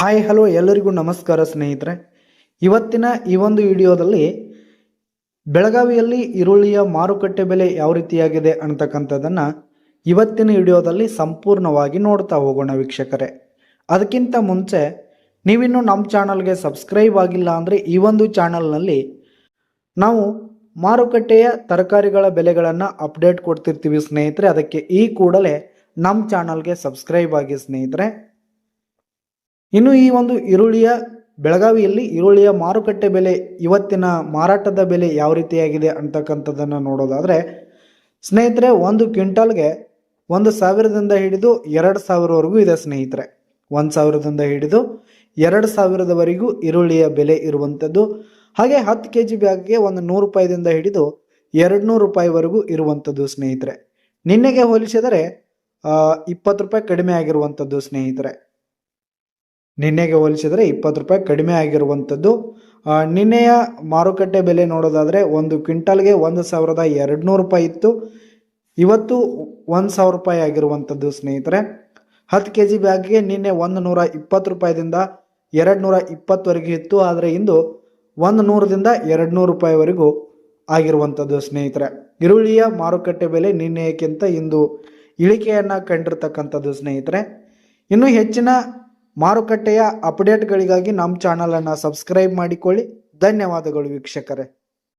Hi, hello, ಎಲ್ಲರಿಗೂ ನಮಸ್ಕಾರ ಸ್ನೇಹಿತರೆ. ಇವತ್ತಿನ ಈ ಒಂದು ವಿಡಿಯೋದಲ್ಲಿ ಬೆಳಗಾವಿಯಲ್ಲಿ ಈರುಳ್ಳಿಯ ಮಾರುಕಟ್ಟೆ ಬೆಲೆ ಯಾವ ರೀತಿಯಾಗಿದೆ ಅಂತಕ್ಕಂಥದ್ದನ್ನು ಇವತ್ತಿನ ವಿಡಿಯೋದಲ್ಲಿ ಸಂಪೂರ್ಣವಾಗಿ ನೋಡ್ತಾ ಹೋಗೋಣ ವೀಕ್ಷಕರೇ. ಅದಕ್ಕಿಂತ ಮುಂಚೆ ನೀವಿನ್ನೂ ನಮ್ಮ ಚಾನಲ್ಗೆ ಸಬ್ಸ್ಕ್ರೈಬ್ ಆಗಿಲ್ಲ ಅಂದರೆ ಈ ಒಂದು ಚಾನಲ್ನಲ್ಲಿ ನಾವು ಮಾರುಕಟ್ಟೆಯ ತರಕಾರಿಗಳ ಬೆಲೆಗಳನ್ನು ಅಪ್ಡೇಟ್ ಕೊಡ್ತಿರ್ತೀವಿ ಸ್ನೇಹಿತರೆ. ಅದಕ್ಕೆ ಈ ಕೂಡಲೇ ನಮ್ಮ ಚಾನಲ್ಗೆ ಸಬ್ಸ್ಕ್ರೈಬ್ ಆಗಿ ಸ್ನೇಹಿತರೆ. ಇನ್ನು ಈ ಒಂದು ಈರುಳ್ಳಿಯ ಬೆಳಗಾವಿಯಲ್ಲಿ ಈರುಳ್ಳಿಯ ಮಾರುಕಟ್ಟೆ ಬೆಲೆ ಇವತ್ತಿನ ಮಾರಾಟದ ಬೆಲೆ ಯಾವ ರೀತಿಯಾಗಿದೆ ಅಂತಕ್ಕಂಥದ್ದನ್ನು ನೋಡೋದಾದರೆ, ಸ್ನೇಹಿತರೆ, ಒಂದು ಕ್ವಿಂಟಲ್ಗೆ ಒಂದು ಸಾವಿರದಿಂದ ಹಿಡಿದು ಎರಡು ಸಾವಿರವರೆಗೂ ಇದೆ ಸ್ನೇಹಿತರೆ. ಒಂದು ಸಾವಿರದಿಂದ ಹಿಡಿದು ಎರಡು ಸಾವಿರದವರೆಗೂ ಈರುಳ್ಳಿಯ ಬೆಲೆ ಇರುವಂಥದ್ದು. ಹಾಗೆ ಹತ್ತು ಕೆ ಜಿ ಬ್ಯಾಗ್ಗೆ ಒಂದು ನೂರು ರೂಪಾಯಿದಿಂದ ಹಿಡಿದು ಎರಡು ನೂರು ರೂಪಾಯಿವರೆಗೂ ಇರುವಂಥದ್ದು ಸ್ನೇಹಿತರೆ. ನಿನ್ನೆಗೆ ಹೋಲಿಸಿದರೆ ಇಪ್ಪತ್ತು ರೂಪಾಯಿ ಕಡಿಮೆ ಆಗಿರುವಂಥದ್ದು ಸ್ನೇಹಿತರೆ. ನಿನ್ನೆಗೆ ಹೋಲಿಸಿದರೆ ಇಪ್ಪತ್ತು ರೂಪಾಯಿ ಕಡಿಮೆ ಆಗಿರುವಂಥದ್ದು. ನಿನ್ನೆಯ ಮಾರುಕಟ್ಟೆ ಬೆಲೆ ನೋಡೋದಾದರೆ ಒಂದು ಕ್ವಿಂಟಲ್ಗೆ ಒಂದು ಸಾವಿರದ ಎರಡು ರೂಪಾಯಿ ಇತ್ತು. ಇವತ್ತು ಒಂದು ಸಾವಿರ ರೂಪಾಯಿ ಆಗಿರುವಂಥದ್ದು ಸ್ನೇಹಿತರೆ. ಹತ್ತು ಕೆ ಜಿ ಬ್ಯಾಗ್ಗೆ ನಿನ್ನೆ ಒಂದು ನೂರ ಇಪ್ಪತ್ತು ರೂಪಾಯಿದಿಂದ ಎರಡು ನೂರ ಇಪ್ಪತ್ತವರೆಗೆ ಇತ್ತು. ಆದರೆ ಇಂದು ಒಂದು ನೂರದಿಂದ ಎರಡು ನೂರು ರೂಪಾಯಿವರೆಗೂ ಆಗಿರುವಂಥದ್ದು ಸ್ನೇಹಿತರೆ. ಈರುಳ್ಳಿಯ ಮಾರುಕಟ್ಟೆ ಬೆಲೆ ನಿನ್ನೆಕ್ಕಿಂತ ಇಂದು ಇಳಿಕೆಯನ್ನು ಕಂಡಿರ್ತಕ್ಕಂಥದ್ದು ಸ್ನೇಹಿತರೆ. ಇನ್ನು ಹೆಚ್ಚಿನ ಮಾರುಕಟ್ಟೆಯ ಅಪ್ಡೇಟ್ಗಳಿಗಾಗಿ ನಮ್ಮ ಚಾನಲನ್ನು ಸಬ್ಸ್ಕ್ರೈಬ್ ಮಾಡಿಕೊಳ್ಳಿ. ಧನ್ಯವಾದಗಳು ವೀಕ್ಷಕರೇ.